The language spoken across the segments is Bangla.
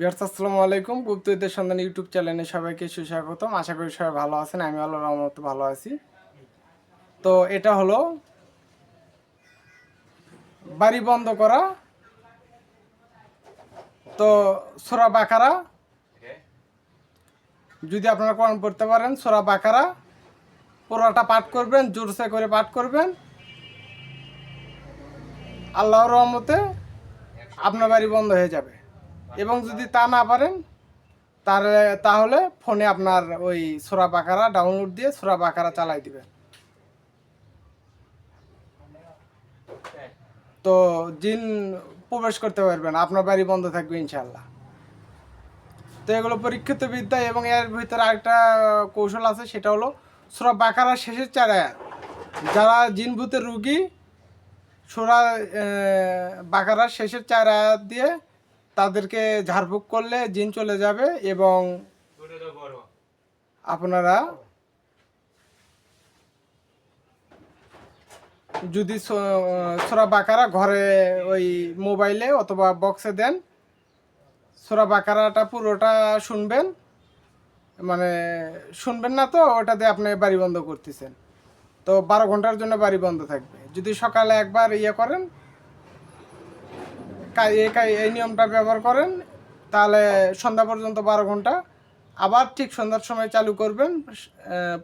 বিহার্স আসসালামু আলাইকুম। গুপ্তদের সন্ধান ইউটিউব চ্যানেলে সবাইকে সুস্বাগতম। আশা করি সবাই ভালো আছেন আমি আল্লাহ রহমত ভালো আছি। তো এটা হলো বাড়ি বন্ধ করা। তো সোরা বাকারা, যদি আপনারা কোরআন পড়তে পারেন, সোরা বাকারা, পুরোটা পাঠ করবেন, জোরসে করে পাঠ করবেন। আল্লাহর রহমতে আপনার বাড়ি বন্ধ হয়ে যাবে। এবং যদি তা না পারেন তাহলে তাহলে ফোনে আপনার ওই সোরা বাকারা ডাউনলোড দিয়ে সোরা বাকারা চালাই দিবেন। তো জিন প্রবেশ করতে পারবেন, আপনার বাড়ি বন্ধ থাকবে ইনশাল্লাহ তো এগুলো পরীক্ষিত বিদ্যা এবং এর ভিতরে আরেকটা কৌশল আছে, সেটা হলো সোরা বাকারা শেষের চারায়াত যারা জিন ভূতের রুগী, সোরা বাকারার শেষের চার দিয়ে তাদেরকে ঝাড়ফুঁক করলে জিন চলে যাবে এবং আপনারা যদি সোরা বাকারা ঘরে ওই মোবাইলে অথবা বক্সে দেন, সোরা বাকারাটা পুরোটা শুনবেন। মানে শুনবেন না তো ওটাতে আপনি বাড়ি বন্ধ করতেছেন। তো বারো ঘণ্টার জন্য বাড়ি বন্ধ থাকবে। যদি সকালে একবার ইয়ে করেন এই নিয়মটা ব্যবহার করেন, তাহলে সন্ধ্যা পর্যন্ত বারো ঘণ্টা। আবার ঠিক সন্ধ্যার সময় চালু করবেন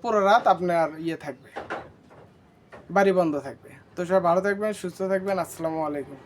পুরো রাত আপনার ইয়ে থাকবে, বাড়ি বন্ধ থাকবে। তো সবাই ভালো থাকবেন, সুস্থ থাকবেন, আসসালামু আলাইকুম।